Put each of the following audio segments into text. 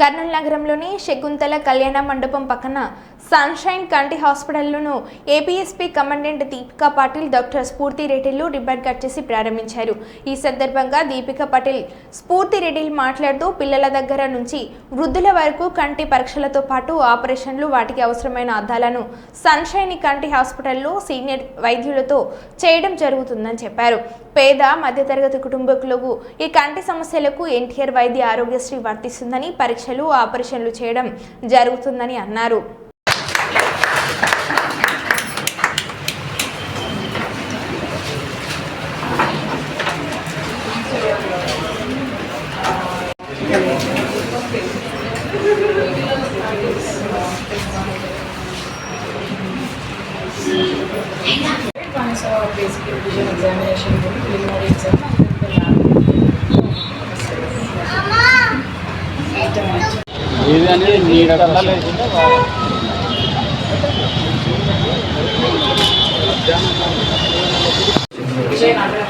కర్నూలు నగరంలోని శకుంతల కళ్యాణ మండపం పక్కన సన్షైన్ కంటి హాస్పిటల్ను APSP commandant Deepika Patil doctor Spoorthi రెడ్డిలు రిబ్బన్ కట్ చేసి ప్రారంభించారు. ఈ సందర్భంగా దీపికా పాటిల్ స్ఫూర్తి రెడ్డిలు మాట్లాడుతూ పిల్లల దగ్గర నుంచి వృద్ధుల వరకు కంటి పరీక్షలతో పాటు ఆపరేషన్లు వాటికి అవసరమైన అద్దాలను సన్షైన్ కంటి హాస్పిటల్లో సీనియర్ వైద్యులతో చేయడం జరుగుతుందని చెప్పారు. పేద మధ్యతరగతి కుటుంబకులకు ఈ కంటి సమస్యలకు ఎన్టీఆర్ వైద్య ఆరోగ్యశ్రీ వర్తిస్తుందని పరీక్షలు ఆపరేషన్లు చేయడం జరుగుతుందని అన్నారు. ఎగ్జామినేషన్ ప్రిలిమినరీ ఎగ్జామ్ ఇది అనేది మీరు లేకుండా విజయనగరం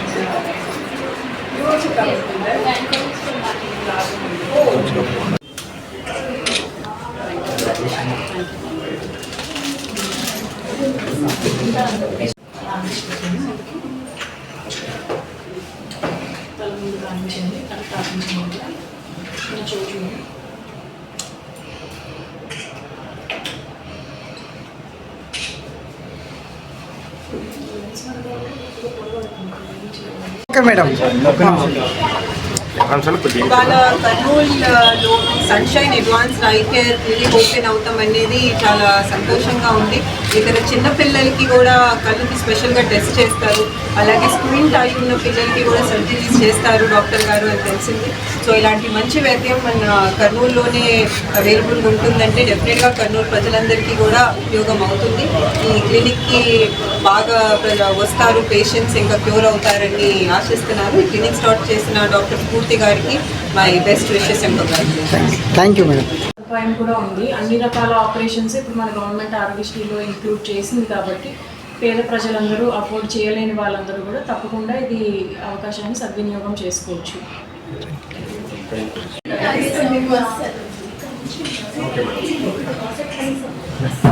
తల ముందు కానించండి తల కానించండి చిన్న చోటు ఓకే మేడం. ఇవాళ కర్నూలులో sunshine advance eye care clinic open అవుతాం అనేది చాలా సంతోషంగా ఉంది. ఇక్కడ చిన్న పిల్లలకి కూడా కళ్ళకి స్పెషల్గా టెస్ట్ చేస్తారు. అలాగే స్క్రీన్ టైప్ ఉన్న పిల్లలకి కూడా సర్జరీస్ చేస్తారు డాక్టర్ గారు అని తెలిసింది. సో ఇలాంటి మంచి వైద్యం మన కర్నూలులోనే అవైలబుల్గా ఉంటుందంటే డెఫినెట్గా కర్నూలు ప్రజలందరికీ కూడా ఉపయోగం అవుతుంది. ఈ క్లినిక్కి బాగా వస్తారు పేషెంట్స్ ఇంకా క్యూర్ అవుతారని ఆశిస్తున్నారు. ఈ క్లినిక్ స్టార్ట్ చేసిన డాక్టర్ స్ఫూర్తి గారికి మై బెస్ట్ విషెస్ ఎంపగారు థ్యాంక్ యూ మేడం సదుపాయం కూడా ఉంది. అన్ని రకాల ఆపరేషన్స్ ఇప్పుడు మన గవర్నమెంట్ ఆరోగ్యశ్రీలో ఇంక్లూడ్ చేసింది కాబట్టి పేద ప్రజలందరూ అఫోర్డ్ చేయలేని వాళ్ళందరూ కూడా తప్పకుండా ఇది అవకాశాన్ని సద్వినియోగం చేసుకోవచ్చు.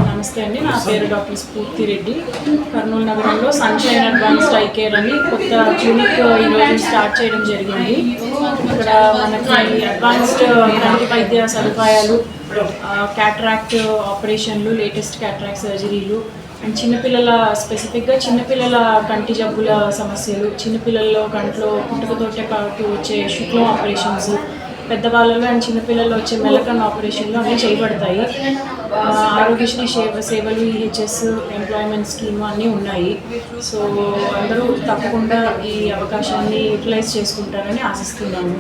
నమస్తే అండి. నా పేరు డాక్టర్ స్ఫూర్తి రెడ్డి. కర్నూలు నగరంలో సన్షైన్ అడ్వాన్స్డ్ ఐ కేర్ అని కొత్త క్లినిక్ ఈరోజు స్టార్ట్ చేయడం జరిగింది. ఇక్కడ మనకి అడ్వాన్స్డ్ కంటి వైద్య సదుపాయాలు క్యాట్రాక్ట్ ఆపరేషన్లు లేటెస్ట్ క్యాట్రాక్ట్ సర్జరీలు అండ్ చిన్నపిల్లల స్పెసిఫిక్గా చిన్నపిల్లల కంటి జబ్బుల సమస్యలు చిన్నపిల్లల్లో కంట్లో పుట్టుకతోటే పాటు వచ్చే శుక్లం ఆపరేషన్స్ పెద్దవాళ్ళలో అండ్ చిన్నపిల్లలు వచ్చే మెలకన్ ఆపరేషన్లు అన్నీ చేయబడతాయి. ఆరోగ్యశ్రీ సేవ సేవలు ఈహెచ్ఎస్ ఎంప్లాయ్మెంట్ స్కీమ్ అన్నీ ఉన్నాయి. సో అందరూ తప్పకుండా ఈ అవకాశాన్ని యూటిలైజ్ చేసుకుంటారని ఆశిస్తున్నాను.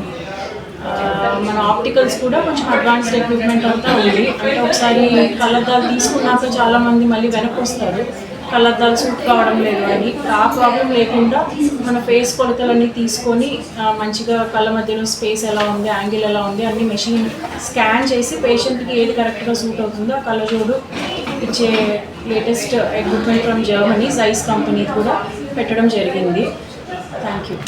Uh, మన ఆప్టికల్స్ కూడా కొంచెం అడ్వాన్స్డ్ ఎక్విప్మెంట్ అంతా ఉంది. అంటే ఒకసారి కళ్ళద్దాలు తీసుకున్నాక చాలా మంది మళ్ళీ వెనక్కి వస్తారు కళ్ళద్దాలు సూట్ కావడం లేదు అని. ఆ ప్రాబ్లం లేకుండా మన ఫేస్ కొలతలన్నీ తీసుకొని మంచిగా కళ్ళ మధ్యలో స్పేస్ ఎలా ఉంది యాంగిల్ ఎలా ఉంది అన్ని మెషిన్ స్కాన్ చేసి పేషెంట్కి ఏది కరెక్ట్గా సూట్ అవుతుందో ఆ కళ్ళజోడు ఇచ్చే latest equipment from Germany Zeiss company కూడా పెట్టడం జరిగింది. Thank you